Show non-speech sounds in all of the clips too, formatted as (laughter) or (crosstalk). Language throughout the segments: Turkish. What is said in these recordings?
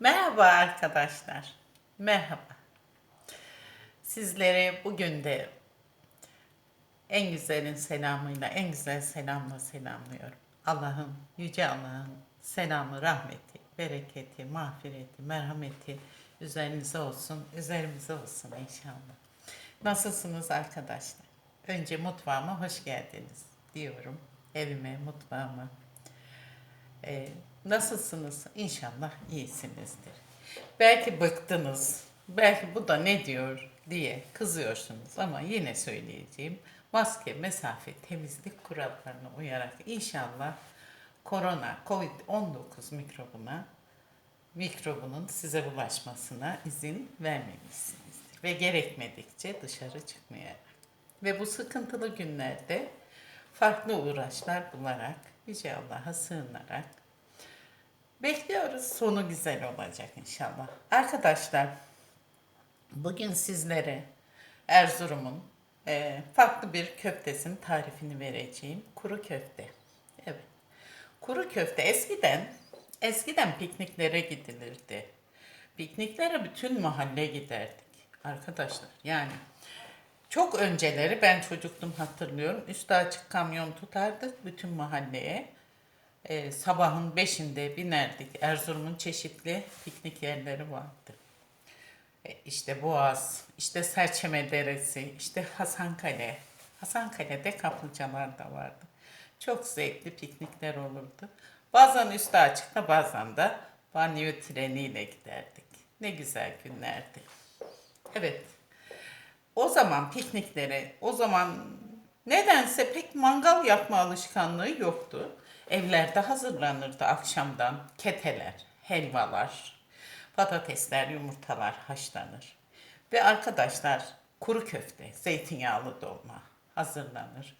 Merhaba arkadaşlar. Merhaba. Sizlere bugün de en güzelin selamıyla, en güzel selamla selamlıyorum. Allah'ın, Yüce Allah'ın selamı, rahmeti, bereketi, mağfireti, merhameti üzerinize olsun, üzerimize olsun inşallah. Nasılsınız arkadaşlar? Önce mutfağıma hoş geldiniz diyorum. Evime, mutfağıma. Ee, nasılsınız? İnşallah iyisinizdir. Belki bıktınız, belki bu da ne diyor diye kızıyorsunuz ama yine söyleyeceğim. Maske, mesafe, temizlik kurallarına uyarak inşallah korona, COVID-19 mikrobuna mikrobunun size bulaşmasına izin vermemişsinizdir. Ve gerekmedikçe dışarı çıkmayarak. Ve bu sıkıntılı günlerde farklı uğraşlar bularak, Yüce Allah'a sığınarak bekliyoruz. Sonu güzel olacak inşallah. Arkadaşlar, bugün sizlere Erzurum'un e, farklı bir köftesinin tarifini vereceğim. Kuru köfte. Evet. Kuru köfte eskiden eskiden pikniklere gidilirdi. Pikniklere bütün mahalle giderdik arkadaşlar. Yani çok önceleri ben çocuktum hatırlıyorum. Üstü açık kamyon tutardık bütün mahalleye. Ee, sabahın beşinde binerdik. Erzurum'un çeşitli piknik yerleri vardı. E, işte Boğaz, işte Serçeme Deresi, işte Hasankale. Hasankale'de kaplıcalar da vardı. Çok zevkli piknikler olurdu. Bazen üstü açıkta bazen de banyo treniyle giderdik. Ne güzel günlerdi. Evet. O zaman pikniklere, o zaman nedense pek mangal yapma alışkanlığı yoktu. Evlerde hazırlanırdı akşamdan keteler, helvalar, patatesler, yumurtalar haşlanır. Ve arkadaşlar kuru köfte, zeytinyağlı dolma hazırlanır.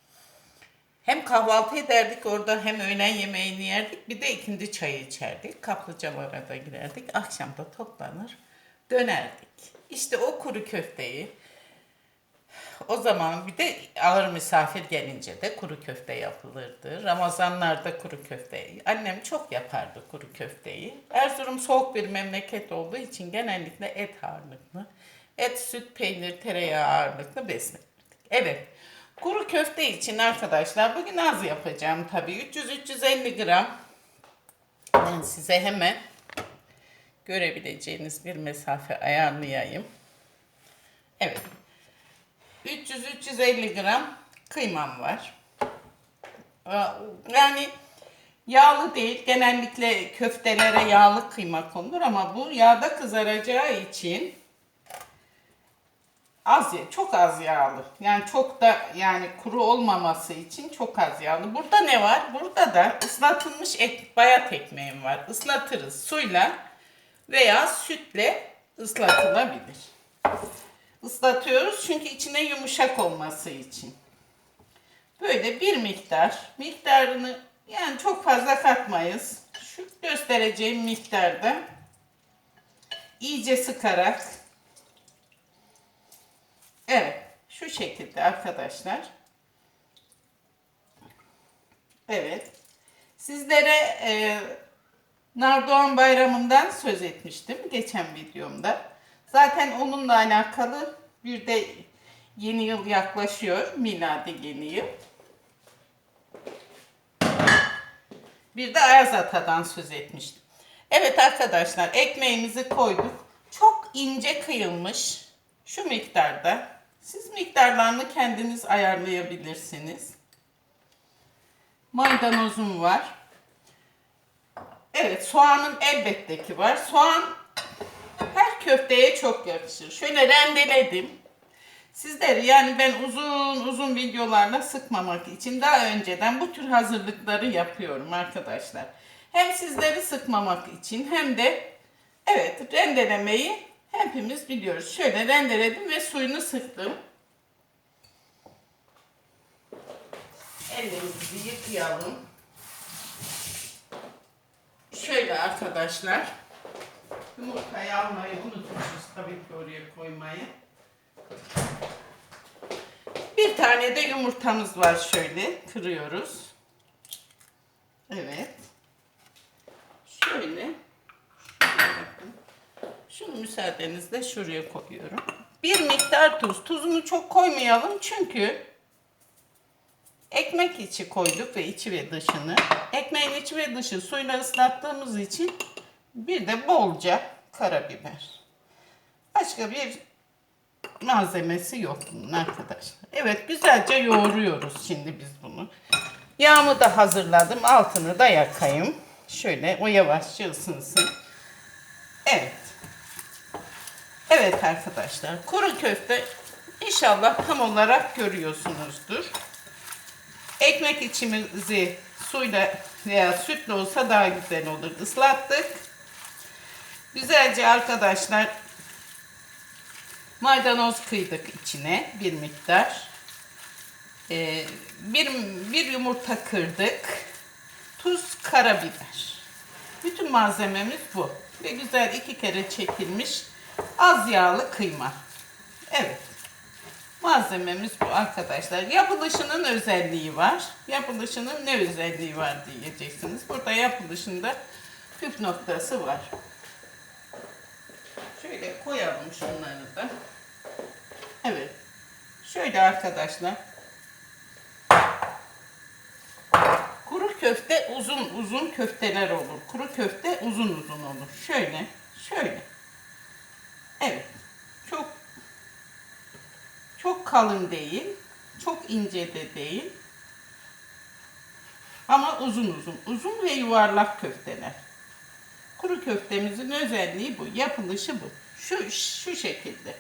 Hem kahvaltı ederdik orada hem öğlen yemeğini yerdik bir de ikindi çayı içerdik. Kaplıcalara da girerdik. Akşam da toplanır dönerdik. İşte o kuru köfteyi o zaman bir de ağır misafir gelince de kuru köfte yapılırdı. Ramazanlarda kuru köfte. Annem çok yapardı kuru köfteyi. Erzurum soğuk bir memleket olduğu için genellikle et ağırlıklı. Et, süt, peynir, tereyağı ağırlıklı beslenirdik. Evet. Kuru köfte için arkadaşlar bugün az yapacağım tabii. 300-350 gram. Ben size hemen görebileceğiniz bir mesafe ayarlayayım. Evet. 300-350 gram kıymam var. Ee, Yani yağlı değil. Genellikle köftelere yağlı kıyma konulur ama bu yağda kızaracağı için az çok az yağlı. Yani çok da yani kuru olmaması için çok az yağlı. Burada ne var? Burada da ıslatılmış ek, bayat ekmeğim var. Islatırız suyla veya sütle ıslatılabilir. Islatıyoruz çünkü içine yumuşak olması için. Böyle bir miktar, miktarını yani çok fazla katmayız. Şu göstereceğim miktarda iyice sıkarak Evet, şu şekilde arkadaşlar. Evet. Sizlere e, Nardoğan Bayramı'ndan söz etmiştim geçen videomda. Zaten onunla alakalı bir de yeni yıl yaklaşıyor. Miladi yeni yıl. Bir de Ayaz Ata'dan söz etmiştim. Evet arkadaşlar ekmeğimizi koyduk. Çok ince kıyılmış şu miktarda. Siz miktarlarını kendiniz ayarlayabilirsiniz. Maydanozum var. Evet soğanım elbette ki var. Soğan köfteye çok yakışır. Şöyle rendeledim. Sizleri yani ben uzun uzun videolarla sıkmamak için daha önceden bu tür hazırlıkları yapıyorum arkadaşlar. Hem sizleri sıkmamak için hem de evet rendelemeyi hepimiz biliyoruz. Şöyle rendeledim ve suyunu sıktım. Ellerimizi yıkayalım. Şöyle arkadaşlar. Yumurtayı almayı unutmuşuz tabii ki oraya koymayı. Bir tane de yumurtamız var şöyle kırıyoruz. Evet. Şöyle. Bakın. Şunu müsaadenizle şuraya koyuyorum. Bir miktar tuz. Tuzunu çok koymayalım çünkü ekmek içi koyduk ve içi ve dışını. Ekmeğin içi ve dışı suyla ıslattığımız için bir de bolca karabiber. Başka bir malzemesi yok bunun arkadaşlar. Evet güzelce yoğuruyoruz şimdi biz bunu. Yağımı da hazırladım. Altını da yakayım. Şöyle o yavaşça ısınsın. Evet. Evet arkadaşlar. Kuru köfte inşallah tam olarak görüyorsunuzdur. Ekmek içimizi suyla veya sütle olsa daha güzel olur. Islattık. Güzelce arkadaşlar maydanoz kıydık içine bir miktar. Ee, bir, bir yumurta kırdık. Tuz, karabiber. Bütün malzememiz bu. Ve güzel iki kere çekilmiş az yağlı kıyma. Evet. Malzememiz bu arkadaşlar. Yapılışının özelliği var. Yapılışının ne özelliği var diyeceksiniz. Burada yapılışında püf noktası var. Şöyle koyalım şunları da. Evet. Şöyle arkadaşlar. Kuru köfte uzun uzun köfteler olur. Kuru köfte uzun uzun olur. Şöyle, şöyle. Evet. Çok çok kalın değil, çok ince de değil. Ama uzun uzun, uzun ve yuvarlak köfteler. Kuru köftemizin özelliği bu, yapılışı bu. Şu şu şekilde.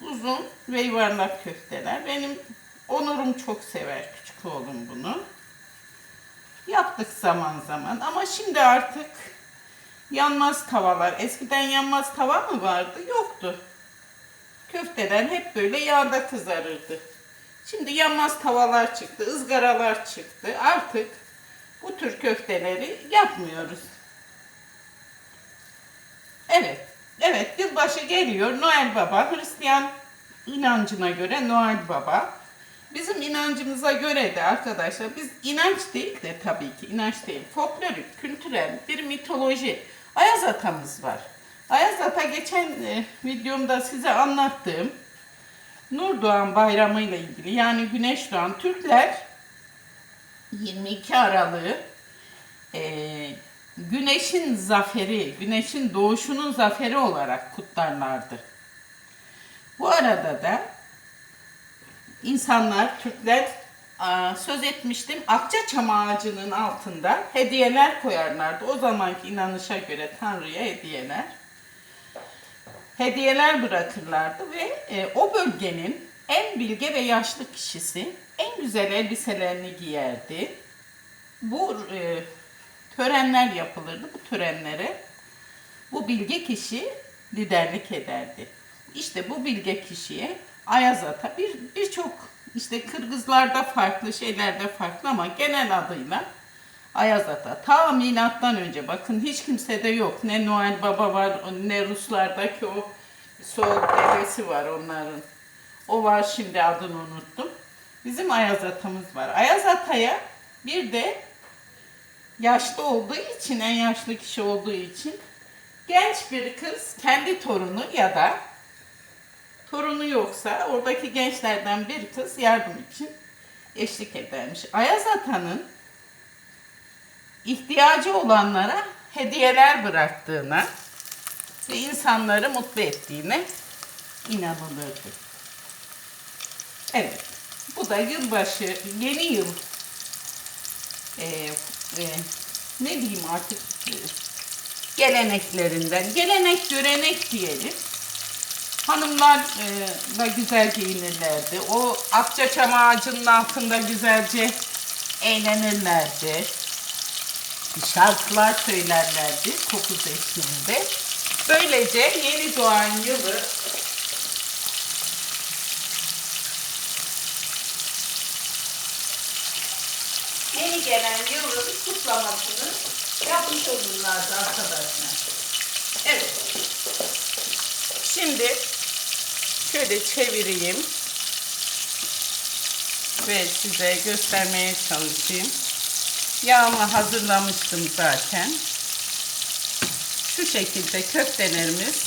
Uzun ve yuvarlak köfteler. Benim onurum çok sever küçük oğlum bunu. Yaptık zaman zaman ama şimdi artık yanmaz tavalar. Eskiden yanmaz tava mı vardı? Yoktu. Köfteler hep böyle yağda kızarırdı. Şimdi yanmaz tavalar çıktı, ızgaralar çıktı. Artık bu tür köfteleri yapmıyoruz. Evet, evet yılbaşı geliyor. Noel Baba, Hristiyan inancına göre Noel Baba. Bizim inancımıza göre de arkadaşlar biz inanç değil de tabii ki inanç değil. Folklorik, kültürel bir mitoloji. Ayaz atamız var. Ayaz ata geçen e, videomda size anlattığım Nur Doğan Bayramı ile ilgili yani Güneş Doğan Türkler 22 Aralık'ı e, güneşin zaferi, güneşin doğuşunun zaferi olarak kutlarlardı. Bu arada da insanlar, Türkler söz etmiştim akçaçam ağacının altında hediyeler koyarlardı. O zamanki inanışa göre Tanrı'ya hediyeler. Hediyeler bırakırlardı ve e, o bölgenin en bilge ve yaşlı kişisi en güzel elbiselerini giyerdi. Bu e, törenler yapılırdı. Bu törenlere bu bilge kişi liderlik ederdi. İşte bu bilge kişiye Ayaz Ata bir birçok işte Kırgızlarda farklı şeylerde farklı ama genel adıyla Ayaz Ata. Ta milattan önce bakın hiç kimsede yok. Ne Noel Baba var ne Ruslardaki o soğuk devesi var onların. O var şimdi adını unuttum. Bizim Ayaz Ata'mız var. Ayaz Ata'ya bir de yaşlı olduğu için, en yaşlı kişi olduğu için genç bir kız kendi torunu ya da torunu yoksa oradaki gençlerden bir kız yardım için eşlik edermiş. Ayaz Ata'nın ihtiyacı olanlara hediyeler bıraktığına ve insanları mutlu ettiğine inanılırdı. Evet, bu da yılbaşı, yeni yıl e, e, ne diyeyim artık e, geleneklerinden, gelenek görenek diyelim. Hanımlar e, da güzel giyinirlerdi. O akçaçam ağacının altında güzelce eğlenirlerdi. Şarkılar söylerlerdi kokuz eşliğinde. Böylece yeni doğan yılı yeni gelen yılın kutlamasını yapmış olurlardı arkadaşlar. Evet. Şimdi şöyle çevireyim ve size göstermeye çalışayım. Yağımı hazırlamıştım zaten. şu şekilde köftelerimiz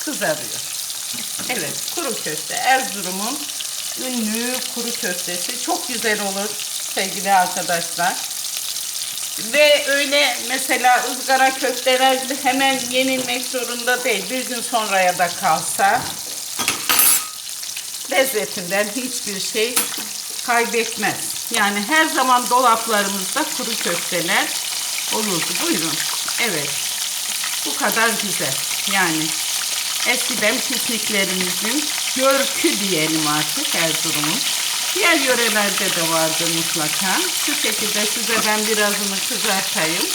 kızarıyor. Evet kuru köfte Erzurum'un ünlü kuru köftesi çok güzel olur sevgili arkadaşlar. Ve öyle mesela ızgara köfteler hemen yenilmek zorunda değil. Bir gün sonraya da kalsa lezzetinden hiçbir şey kaybetmez. Yani her zaman dolaplarımızda kuru köfteler olurdu. Buyurun. Evet. Bu kadar güzel. Yani eskiden pikniklerimizin görkü diyelim artık Erzurum'un. Diğer yörelerde de vardı mutlaka. Şu şekilde size ben birazını kızartayım.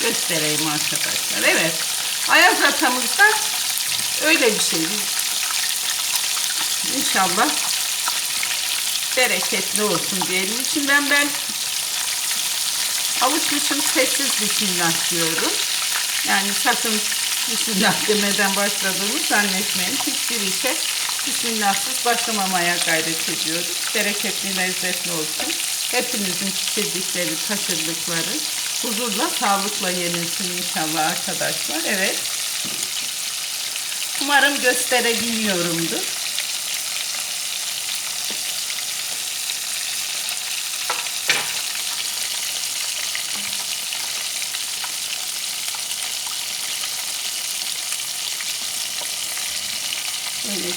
Göstereyim arkadaşlar. Evet. Ayaz atamızda öyle bir şey. İnşallah bereketli olsun diyelim. İçinden ben avuç dışım sessiz bismillah diyorum. Yani sakın bismillah demeden başladığımı zannetmeyin. Hiçbir işe bismillahsız başlamamaya gayret ediyoruz. Bereketli, lezzetli olsun. Hepinizin pişirdikleri, taşırdıkları huzurla, sağlıkla yenilsin inşallah arkadaşlar. Evet. Umarım gösterebiliyorumdur.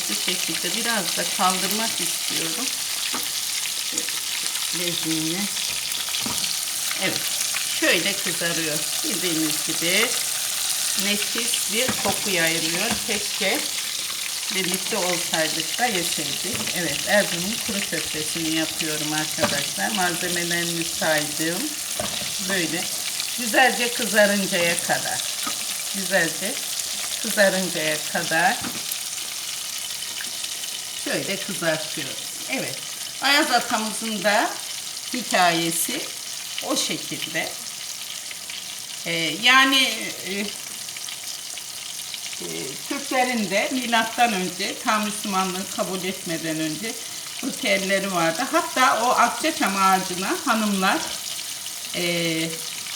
Şu şekilde biraz da kaldırmak istiyorum. Bezimle. Evet. Şöyle kızarıyor. Bildiğiniz gibi nefis bir koku yayılıyor. Keşke birlikte olsaydık da yeseydik. Evet Erzurum kuru köftesini yapıyorum arkadaşlar. Malzemelerimi saydım. Böyle güzelce kızarıncaya kadar. Güzelce kızarıncaya kadar şöyle kızartıyoruz. Evet. Ayaz atamızın da hikayesi o şekilde. Ee, yani e, e, Türklerin de milattan önce tam Müslümanlığı kabul etmeden önce ritüelleri vardı. Hatta o akçaçam ağacına hanımlar e,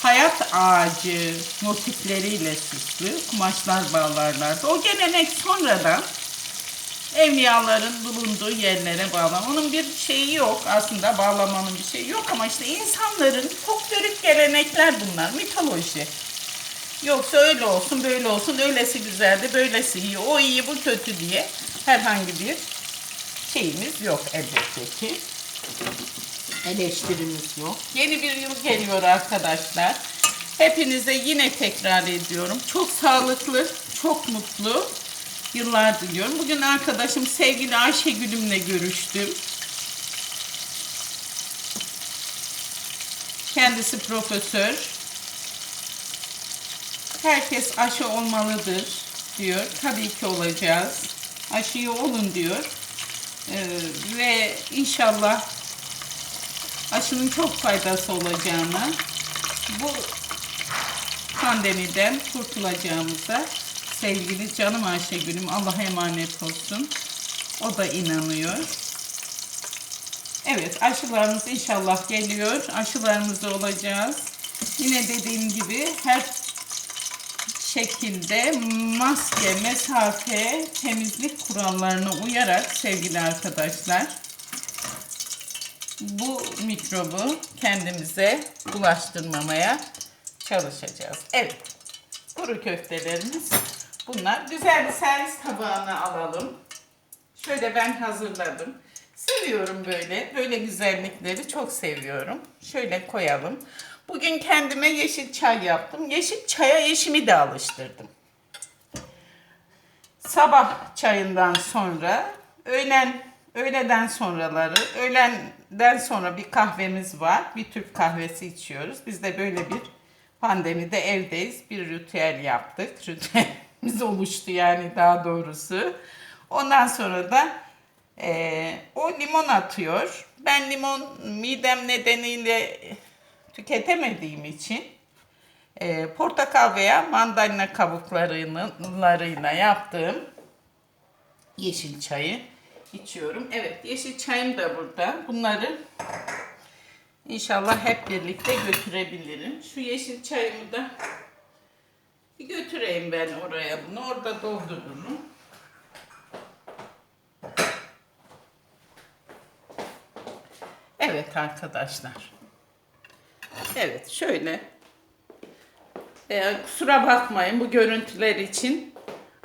hayat ağacı motifleriyle süslü kumaşlar bağlarlardı. O gelenek sonradan evliyaların bulunduğu yerlere bağlam. Onun bir şeyi yok aslında bağlamanın bir şeyi yok ama işte insanların folklorik gelenekler bunlar mitoloji. Yoksa öyle olsun böyle olsun öylesi güzeldi böylesi iyi o iyi bu kötü diye herhangi bir şeyimiz yok elbette ki. Eleştirimiz yok. Yeni bir yıl geliyor arkadaşlar. Hepinize yine tekrar ediyorum. Çok sağlıklı, çok mutlu yıllar diliyorum. Bugün arkadaşım sevgili Ayşegül'ümle görüştüm. Kendisi profesör. Herkes aşı olmalıdır diyor. Tabii ki olacağız. Aşıyı olun diyor. Ee, ve inşallah aşının çok faydası olacağını, bu pandemiden kurtulacağımıza sevgili canım Ayşegül'üm Allah'a emanet olsun. O da inanıyor. Evet aşılarımız inşallah geliyor. Aşılarımız olacağız. Yine dediğim gibi her şekilde maske, mesafe, temizlik kurallarına uyarak sevgili arkadaşlar bu mikrobu kendimize bulaştırmamaya çalışacağız. Evet. Kuru köftelerimiz bunlar. Güzel bir servis tabağına alalım. Şöyle ben hazırladım. Seviyorum böyle. Böyle güzellikleri çok seviyorum. Şöyle koyalım. Bugün kendime yeşil çay yaptım. Yeşil çaya eşimi de alıştırdım. Sabah çayından sonra, öğlen öğleden sonraları, öğlenden sonra bir kahvemiz var. Bir Türk kahvesi içiyoruz. Biz de böyle bir pandemide evdeyiz. Bir ritüel yaptık. Ritüelimiz oluştu yani daha doğrusu. Ondan sonra da e, o limon atıyor. Ben limon midem nedeniyle tüketemediğim için e, portakal veya mandalina kabuklarıyla yaptığım yeşil çayı içiyorum. Evet yeşil çayım da burada. Bunları inşallah hep birlikte götürebilirim. Şu yeşil çayımı da koyayım ben oraya bunu. Orada doldururum. Evet arkadaşlar. Evet şöyle. Ee, kusura bakmayın bu görüntüler için.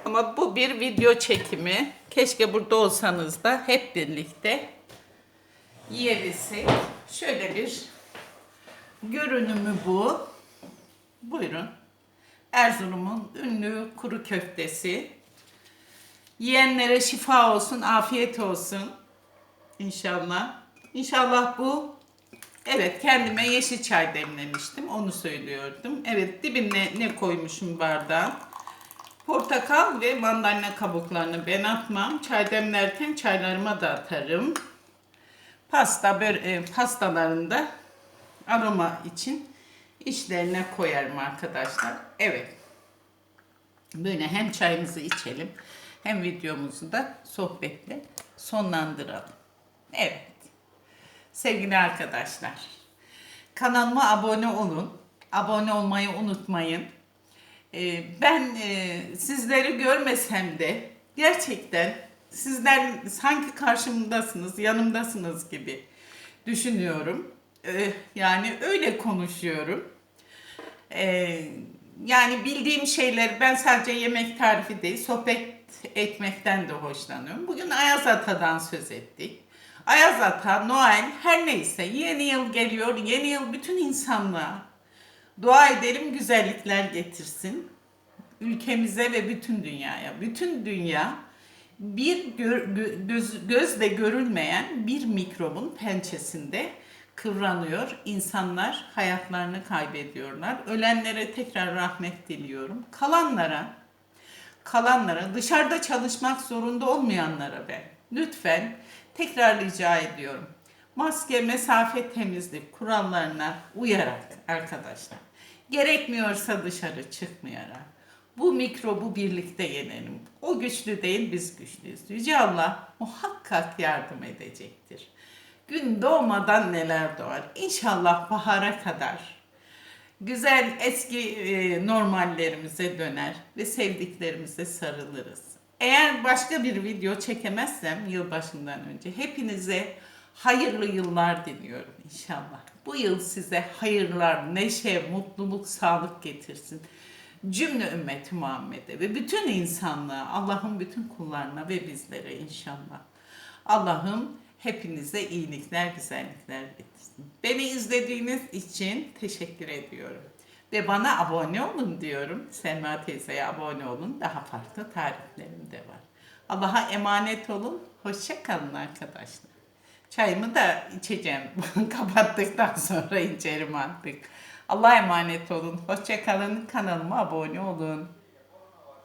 Ama bu bir video çekimi. Keşke burada olsanız da hep birlikte yiyebilsek. Şöyle bir görünümü bu. Buyurun. Erzurum'un ünlü kuru köftesi. Yiyenlere şifa olsun, afiyet olsun. İnşallah. İnşallah bu. Evet kendime yeşil çay demlemiştim. Onu söylüyordum. Evet dibine ne koymuşum bardağa? Portakal ve mandalina kabuklarını ben atmam. Çay demlerken çaylarıma da atarım. Pasta böre, e, pastalarında aroma için içlerine koyarım arkadaşlar. Evet. Böyle hem çayımızı içelim hem videomuzu da sohbetle sonlandıralım. Evet. Sevgili arkadaşlar. Kanalıma abone olun. Abone olmayı unutmayın. Ee, ben e, sizleri görmesem de gerçekten sizler sanki karşımdasınız, yanımdasınız gibi düşünüyorum. Ee, yani öyle konuşuyorum. Ee, yani bildiğim şeyler ben sadece yemek tarifi değil sohbet etmekten de hoşlanıyorum. Bugün Ayaz Ata'dan söz ettik. Ayaz Ata, Noel her neyse yeni yıl geliyor. Yeni yıl bütün insanlığa dua edelim güzellikler getirsin. Ülkemize ve bütün dünyaya. Bütün dünya bir gö- göz, gözle görülmeyen bir mikrobun pençesinde kıvranıyor. İnsanlar hayatlarını kaybediyorlar. Ölenlere tekrar rahmet diliyorum. Kalanlara, kalanlara, dışarıda çalışmak zorunda olmayanlara ben lütfen tekrar rica ediyorum. Maske, mesafe, temizlik kurallarına uyarak arkadaşlar. Gerekmiyorsa dışarı çıkmayarak. Bu mikrobu birlikte yenelim. O güçlü değil biz güçlüyüz. Yüce Allah muhakkak yardım edecektir. Gün doğmadan neler doğar. İnşallah bahara kadar güzel eski e, normallerimize döner ve sevdiklerimize sarılırız. Eğer başka bir video çekemezsem yılbaşından önce hepinize hayırlı yıllar diliyorum inşallah. Bu yıl size hayırlar, neşe, mutluluk, sağlık getirsin. Cümle ümmeti Muhammed'e ve bütün insanlığa, Allah'ın bütün kullarına ve bizlere inşallah. Allah'ım hepinize iyilikler, güzellikler getirsin. Beni izlediğiniz için teşekkür ediyorum. Ve bana abone olun diyorum. Selma teyzeye abone olun. Daha farklı tariflerim de var. Allah'a emanet olun. Hoşça kalın arkadaşlar. Çayımı da içeceğim. (laughs) Kapattıktan sonra içerim artık. Allah'a emanet olun. Hoşça kalın. Kanalıma abone olun.